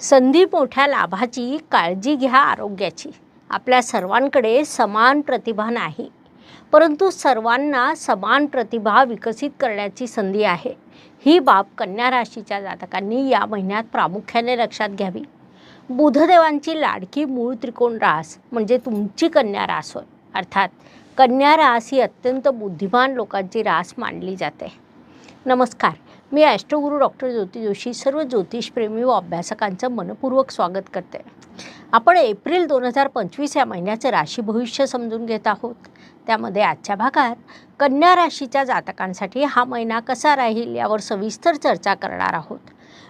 संधी मोठ्या लाभाची काळजी घ्या आरोग्याची. आपल्या सर्वांकडे समान प्रतिभा नाही. परंतु सर्वांना समान प्रतिभा विकसित करण्याची संधी आहे. ही बाब कन्या राशीच्या जातकांनी या महिन्यात प्रामुख्याने लक्षात घ्यावी. बुधदेवांची लाडकी मूळ त्रिकोण रास म्हणजे तुमची कन्या रास होय. अर्थात कन्या रास ही अत्यंत बुद्धिमान लोकांची रास मानली जाते. नमस्कार. मी ॲस्ट्रोगुरू डॉक्टर ज्योती जोशी सर्व ज्योतिषप्रेमी व अभ्यासकांचं मनपूर्वक स्वागत करते. आपण एप्रिल दोन हजार पंचवीस या महिन्याचं राशी भविष्य समजून घेत आहोत. त्यामध्ये आजच्या भागात कन्या राशीच्या जातकांसाठी हा महिना कसा राहील यावर सविस्तर चर्चा करणार आहोत.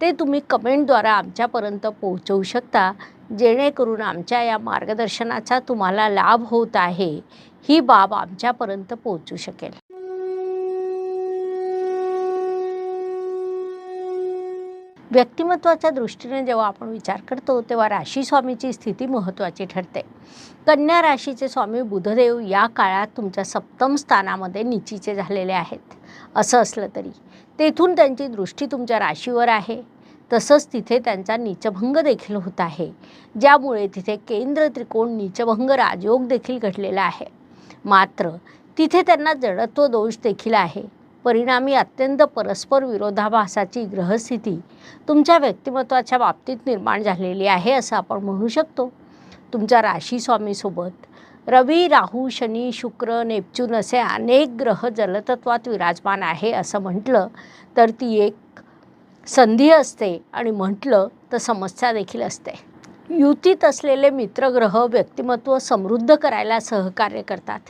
ते तुम्ही कमेंटद्वारा आमच्यापर्यंत पोहोचवू शकता. जेणेकरून आमच्या या मार्गदर्शनाचा तुम्हाला लाभ होत आहे. ही बाब आमच्यापर्यंत पोहोचू शकेल. व्यक्तिमत्वाच्या दृष्टीने जेव्हा आपण विचार करतो तेव्हा राशी स्वामीची स्थिती महत्त्वाची ठरते. कन्या राशीचे स्वामी बुधदेव या काळात तुमच्या सप्तम स्थानामध्ये निचीचे झालेले आहेत. असं असलं तरी तेथून त्यांची दृष्टी तुमच्या राशीवर आहे. तसंच तिथे त्यांचा नीचभंग देखील होत आहे ज्यामुळे तिथे केंद्र त्रिकोण नीचभंग राजयोग देखील घडलेला आहे. मात्र तिथे त्यांना जडत्व दोष देखील आहे. परिणामी अत्यंत परस्पर विरोधाभासाची ग्रहस्थिती तुमच्या व्यक्तिमत्वाच्या बाबतीत निर्माण झालेली आहे असं आपण म्हणू शकतो. तुमच्या राशी स्वामीसोबत रवी राहू शनी शुक्र नेपच्यून असे अनेक ग्रह जलतत्वात विराजमान आहे असं म्हटलं तर ती एक संधी असते आणि म्हटलं तर समस्या देखील असते. युतीत असलेले मित्रग्रह व्यक्तिमत्व समृद्ध करायला सहकार्य करतात.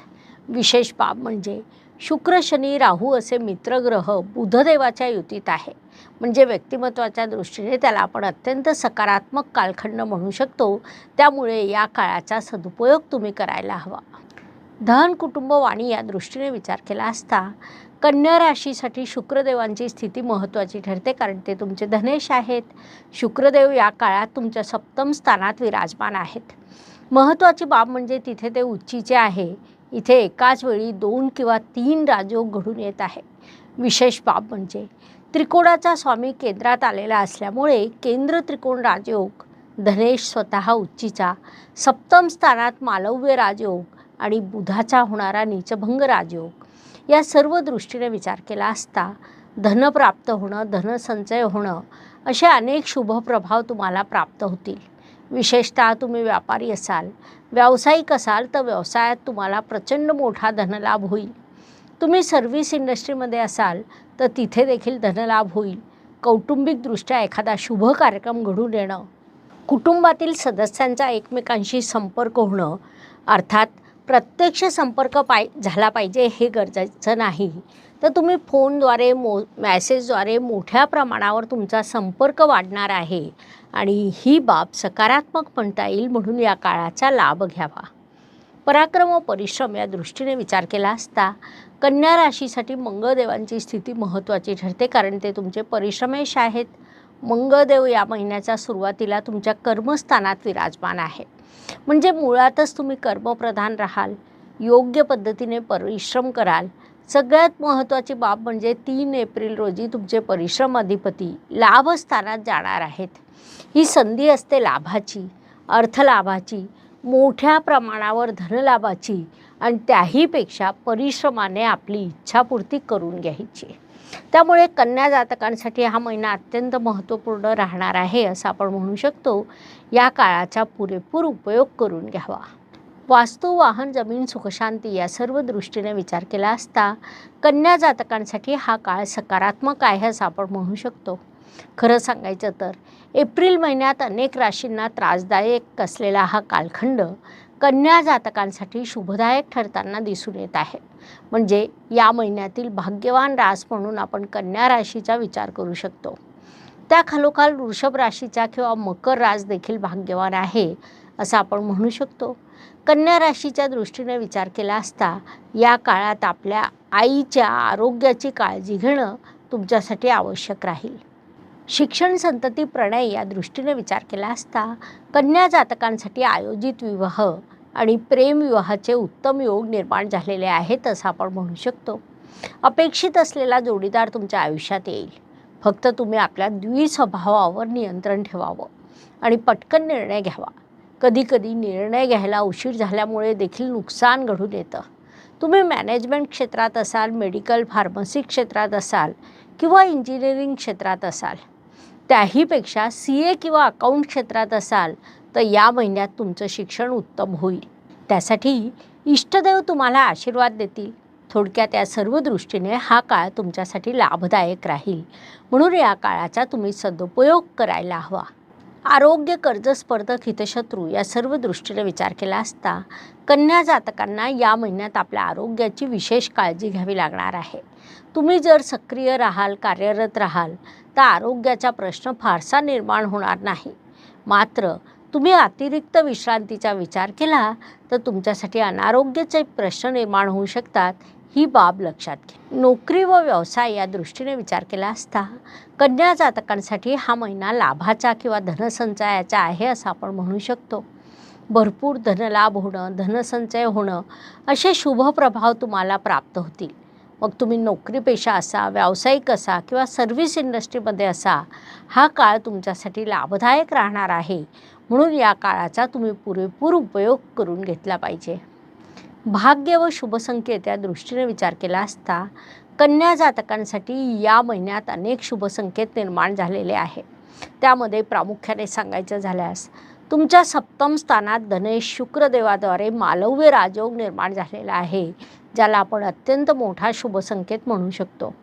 विशेष बाब म्हणजे शुक्र शनी राहू असे मित्रग्रह बुधदेवाच्या युतीत आहे. म्हणजे व्यक्तिमत्वाच्या दृष्टीने त्याला आपण अत्यंत सकारात्मक कालखंड म्हणू शकतो. त्यामुळे या काळाचा सदुपयोग तुम्ही करायला हवा. धन कुटुंब वाणी या दृष्टीने विचार केला असता कन्या राशीसाठी शुक्रदेवांची स्थिती महत्त्वाची ठरते कारण ते तुमचे धनेश आहेत. शुक्रदेव या काळात तुमच्या सप्तम स्थानात विराजमान आहेत. महत्त्वाची बाब म्हणजे तिथे ते उच्चीचे आहे. इथे एकाच वेळी दोन किंवा तीन राजयोग घडून येत आहे. विशेष बाब म्हणजे त्रिकोणाचा स्वामी केंद्रात आलेला असल्यामुळे केंद्र त्रिकोण राजयोग धनेश स्वतः उच्चीचा सप्तम स्थानात मालव्य राजयोग आणि बुधाचा होणारा नीचभंग राजयोग. या सर्व दृष्टीने विचार केला असता धन प्राप्त होणं धनसंचय होणं असे अनेक शुभप्रभाव तुम्हाला प्राप्त होतील. विशेषतः तुम्ही व्यापारी असाल व्यावसायिक असाल तर व्यवसायात तुम्हाला प्रचंड मोठा धनलाभ होईल. तुम्ही सर्व्हिस इंडस्ट्रीमध्ये असाल तर तिथे देखील धनलाभ होईल. कौटुंबिकदृष्ट्या एखादा शुभ कार्यक्रम घडून येणं कुटुंबातील सदस्यांचा एकमेकांशी संपर्क होणं अर्थात प्रत्यक्ष संपर्क पाय झाला पाहिजे हे गरजेचं नाही. तर तुम्ही फोनद्वारे मो मॅसेजद्वारे मोठ्या प्रमाणावर तुमचा संपर्क वाढणार आहे आणि ही बाब सकारात्मक म्हणता येईल म्हणून या काळाचा लाभ घ्यावा. पराक्रम व परिश्रम या दृष्टीने विचार केला असता कन्या राशीसाठी मंगळदेवांची स्थिती महत्त्वाची ठरते कारण ते तुमचे परिश्रमेश आहेत. मंगळदेव या महिन्याच्या सुरुवातीला तुमच्या कर्मस्थानात विराजमान आहे म्हणजे मुळातच तुम्ही कर्मप्रधान राहाल योग्य पद्धतीने परिश्रम कराल. सगळ्यात महत्त्वाची बाब म्हणजे तीन एप्रिल रोजी तुमचे परिश्रम अधिपती लाभस्थानात जाणार आहेत. ही संधी असते लाभाची अर्थलाभाची मोठ्या प्रमाणावर धनलाभाची आणि त्याहीपेक्षा परिश्रमाने आपली इच्छापूर्ती करून घ्यायची. त्यामुळे कन्या जातकांसाठी हा महिना अत्यंत महत्त्वपूर्ण राहणार आहे असं आपण म्हणू शकतो. या काळाचा पुरेपूर उपयोग करून घ्यावा. वास्तू वाहन जमीन सुखशांती या सर्व दृष्टीने विचार केला असता कन्या जातकांसाठी हा काळ सकारात्मक आहे असं आपण म्हणू शकतो. खरं सांगायचं तर एप्रिल महिन्यात अनेक राशींना त्रासदायक असलेला हा कालखंड कन्या जातकांसाठी शुभदायक ठरताना दिसून येत आहे. म्हणजे या महिन्यातील भाग्यवान रास म्हणून आपण कन्या राशीचा विचार करू शकतो. त्या खालोखाल वृषभ राशीचा किंवा मकर रास देखील भाग्यवान आहे असं आपण म्हणू शकतो. कन्या राशीच्या दृष्टीने विचार केला असता या काळात आपल्या आईच्या आरोग्याची काळजी घेणं तुमच्यासाठी आवश्यक राहील. शिक्षण संतती प्रणय या दृष्टीने विचार केला असता कन्या जातकांसाठी आयोजित विवाह आणि प्रेमविवाहाचे उत्तम योग निर्माण झालेले आहेत असं आपण म्हणू शकतो. अपेक्षित असलेला जोडीदार तुमच्या आयुष्यात येईल. फक्त तुम्ही आपल्या द्विस्वभावावर नियंत्रण ठेवावं आणि पटकन निर्णय घ्यावा. कधीकधी निर्णय घ्यायला उशीर झाल्यामुळे देखील नुकसान घडून येतं. तुम्ही मॅनेजमेंट क्षेत्रात असाल मेडिकल फार्मसी क्षेत्रात असाल किंवा इंजिनिअरिंग क्षेत्रात असाल त्याहीपेक्षा सी ए किंवा अकाउंट क्षेत्रात असाल तर या महिन्यात तुमचं शिक्षण उत्तम होईल. त्यासाठी इष्टदेव तुम्हाला आशीर्वाद देतील. थोडक्यात या सर्व दृष्टीने हा काळ तुमच्यासाठी लाभदायक राहील. म्हणून या काळाचा तुम्ही सदुपयोग करायला हवा. आरोग्य कर्ज स्पर्धक हितशत्रू या सर्व दृष्टीने विचार केला असता कन्या जातकांना या महिन्यात आपल्या आरोग्याची विशेष काळजी घ्यावी लागणार आहे. तुम्ही जर सक्रिय राहाल कार्यरत राहाल तर आरोग्याचा प्रश्न फारसा निर्माण होणार नाही. मात्र तुम्ही अतिरिक्त विश्रांतीचा विचार केला तर तुमच्यासाठी अनारोग्याचे प्रश्न निर्माण होऊ शकतात ही बाब लक्षात घ्या. नोकरी व व्यवसाय या दृष्टीने विचार केला असता कन्या जातकांसाठी हा महिना लाभाचा किंवा धनसंचयाचा आहे असं आपण म्हणू शकतो. भरपूर धनलाभ होणं धनसंचय होणं असे शुभ प्रभाव तुम्हाला प्राप्त होतील. मग तुम्ही नोकरीपेशा असा व्यावसायिक असा किंवा सर्व्हिस इंडस्ट्रीमध्ये असा हा काळ तुमच्यासाठी लाभदायक राहणार आहे. म्हणून या काळाचा तुम्ही पुरेपूर उपयोग करून घेतला पाहिजे. भाग्य व शुभसंकेत या दृष्टीने विचार केला असता कन्या जातकांसाठी या महिन्यात अनेक शुभसंकेत निर्माण झालेले आहे. त्यामध्ये प्रामुख्याने सांगायचं झाल्यास तुमच्या सप्तम स्थानात धनेश शुक्रदेवाद्वारे मालव्य राजयोग निर्माण झालेला आहे. ज्याला आपण अत्यंत मोठा शुभसंकेत म्हणू शकतो.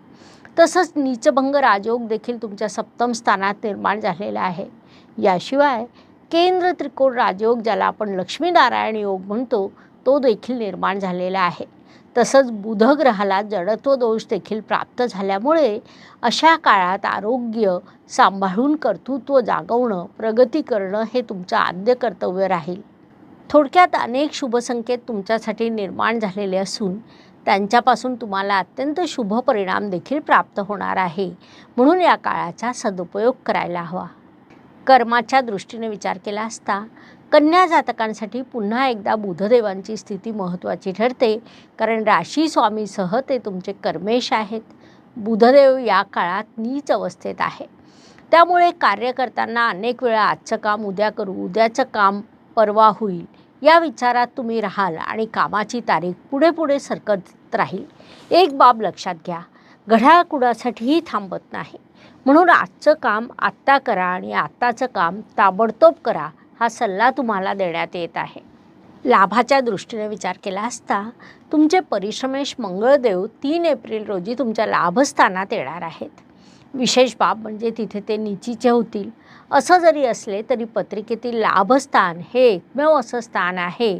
तसंच नीचभंग राजयोग देखील तुमच्या सप्तम स्थानात निर्माण झालेला आहे. याशिवाय केंद्र त्रिकोण राजयोग ज्याला आपण लक्ष्मीनारायण योग म्हणतो तो देखील निर्माण झालेला आहे. तसंच बुध ग्रहाला जडत्व दोष देखील प्राप्त झाल्यामुळे अशा काळात आरोग्य सांभाळून कर्तृत्व जागवणं प्रगती करणं हे तुमचं आद्य कर्तव्य राहील. थोडक्यात अनेक शुभसंकेत तुमच्यासाठी निर्माण झालेले असून त्यांच्यापासून तुम्हाला अत्यंत शुभ परिणाम देखील प्राप्त होणार आहे. म्हणून या काळाचा सदुपयोग करायला हवा. कर्माच्या दृष्टीने विचार केला असता कन्या जातकांसाठी पुन्हा एकदा बुधदेवांची स्थिती महत्त्वाची ठरते. कारण राशी स्वामीसह ते तुमचे कर्मेश आहेत. बुधदेव या काळात नीच अवस्थेत आहे. त्यामुळे कार्य करताना अनेक वेळा आजचं काम उद्या करू उद्याचं काम परवा होईल. या विचारात तुम्ही राहाल आणि कामाची तारीख पुढे पुढे सरकत राहील. एक बाब लक्षात घ्या घड्याळ कुणासाठीही थांबत नाही. म्हणून आजचं काम आत्ता करा आणि आत्ताचं काम ताबडतोब करा हा सल्ला तुम्हाला देण्यात येत आहे. लाभाच्या दृष्टीने विचार केला असता तुमचे परिश्रमेश मंगळदेव तीन एप्रिल रोजी तुमच्या लाभस्थानात येणार आहेत. विशेष बाब म्हणजे तिथे ते निचीचे होतील. असं जरी असले तरी पत्रिकेतील लाभस्थान हे एकमेव असं स्थान आहे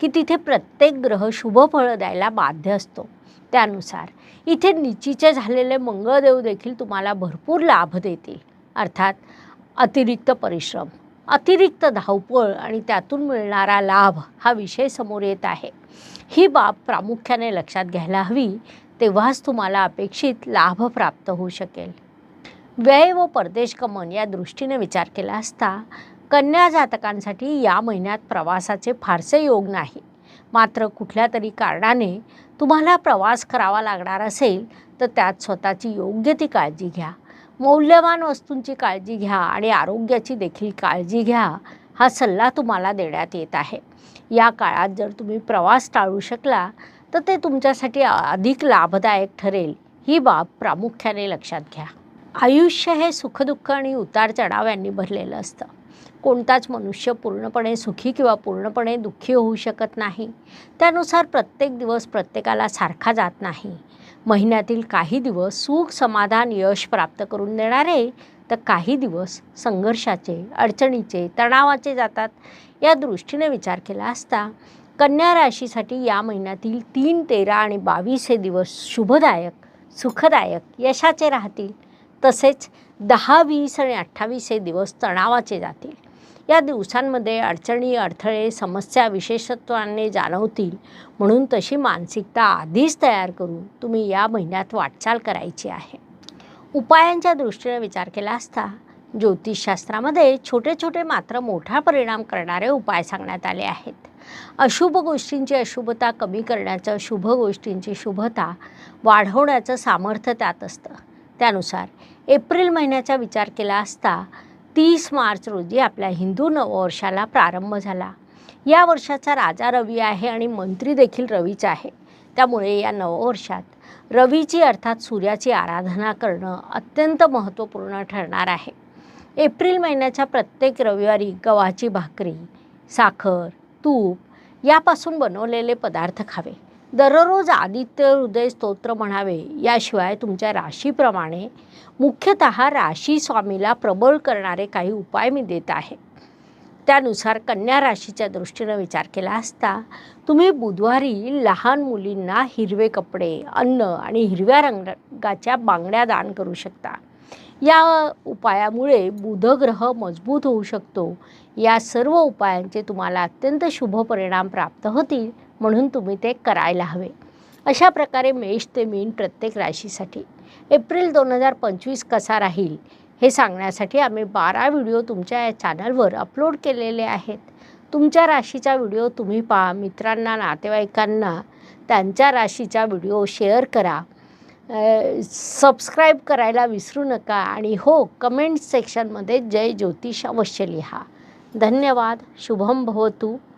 की तिथे प्रत्येक ग्रह शुभफळं द्यायला बाध्य असतो. त्यानुसार इथे निचीचे झालेले मंगळदेव देखील तुम्हाला भरपूर लाभ देतील. अर्थात अतिरिक्त परिश्रम अतिरिक्त धावपळ आणि त्यातून मिळणारा लाभ हा विषय समोर येत आहे. ही बाब प्रामुख्याने लक्षात घ्यायला हवी तेव्हाच तुम्हाला अपेक्षित लाभ प्राप्त होऊ शकेल. व्यय व परदेश गमन या दृष्टीने विचार केला असता कन्या जातकांसाठी या महिन्यात प्रवासाचे फारसे योग नाही. मात्र कुठल्या तरी कारणाने तुम्हाला प्रवास करावा लागणार असेल तर त्यात स्वतःची योग्य ती काळजी घ्या. मौल्यवान वस्तूंची काळजी घ्या आणि आरोग्याची देखील काळजी घ्या हा सल्ला तुम्हाला देण्यात येत आहे. या काळात जर तुम्ही प्रवास टाळू शकला तर ते तुमच्यासाठी अधिक लाभदायक ठरेल. ही बाब प्रामुख्याने लक्षात घ्या. आयुष्य हे सुखदुःख आणि उतार चढाव यांनी भरलेलं असतं. कोणताच मनुष्य पूर्णपणे सुखी किंवा पूर्णपणे दुःखी होऊ शकत नाही. त्यानुसार प्रत्येक दिवस प्रत्येकाला सारखा जात नाही. महिन्यातील काही दिवस सुख समाधान यश प्राप्त करून देणारे तर काही दिवस संघर्षाचे अडचणीचे तणावाचे जातात. या दृष्टीने विचार केला असता कन्या राशीसाठी या महिन्यातील तीन तेरा आणि बावीस हे दिवस शुभदायक सुखदायक यशाचे राहतील. तसेच दहा वीस आणि अठ्ठावीस हे दिवस तणावाचे जातील. या दिवसांमध्ये अडचणी अडथळे समस्या विशेषत्वाने जाणवतील म्हणून तशी मानसिकता आधीच तयार करून तुम्ही या महिन्यात वाटचाल करायची आहे. उपायांच्या दृष्टीने विचार केला असता ज्योतिषशास्त्रामध्ये छोटे छोटे मात्र मोठा परिणाम करणारे उपाय सांगण्यात आले आहेत. अशुभ गोष्टींची अशुभता कमी करण्याचं शुभ गोष्टींची शुभता वाढवण्याचं सामर्थ्य त्यात असतं. त्यानुसार एप्रिल महिन्याचा विचार केला असता तीस मार्च रोजी आपल्या हिंदू नववर्षाला प्रारंभ झाला. या वर्षाचा राजा रवी आहे आणि मंत्री देखील रवीचा आहे. त्यामुळे या नववर्षात रवीची अर्थात सूर्याची आराधना करणं अत्यंत महत्त्वपूर्ण ठरणार आहे. एप्रिल महिन्याच्या प्रत्येक रविवारी गव्हाची भाकरी साखर तूप यापासून बनवलेले पदार्थ खावे. दररोज आदित्य हृदय स्तोत्र म्हणावे याशिवाय तुमच्या राशीप्रमाणे मुख्यतः राशी स्वामीला प्रबळ करणारे काही उपाय मी देत आहे. त्यानुसार कन्या राशीच्या दृष्टीनं विचार केला असता तुम्ही बुधवारी लहान मुलींना हिरवे कपडे अन्न आणि हिरव्या रंगाच्या बांगड्या दान करू शकता. या उपायामुळे बुधग्रह मजबूत होऊ शकतो. या सर्व उपायांचे तुम्हाला अत्यंत शुभ परिणाम प्राप्त होतील. म्हणून तुम्ही ते करायला हवे. अशा प्रकारे मेष ते मीन प्रत्येक राशीसाठी. एप्रिल दोन हजार पंचवीस कसा राहील हे सांगण्यासाठी आम्ही बारा व्हिडिओ तुमच्या या चॅनलवर अपलोड केलेले आहेत. तुमच्या राशीचा व्हिडिओ तुम्ही पहा मित्रांना नातेवाईकांना त्यांच्या राशीचा व्हिडिओ शेअर करा. सबस्क्राईब करायला विसरू नका आणि हो कमेंट सेक्शनमध्ये जय ज्योतिष अवश्य लिहा. धन्यवाद शुभम भवतू.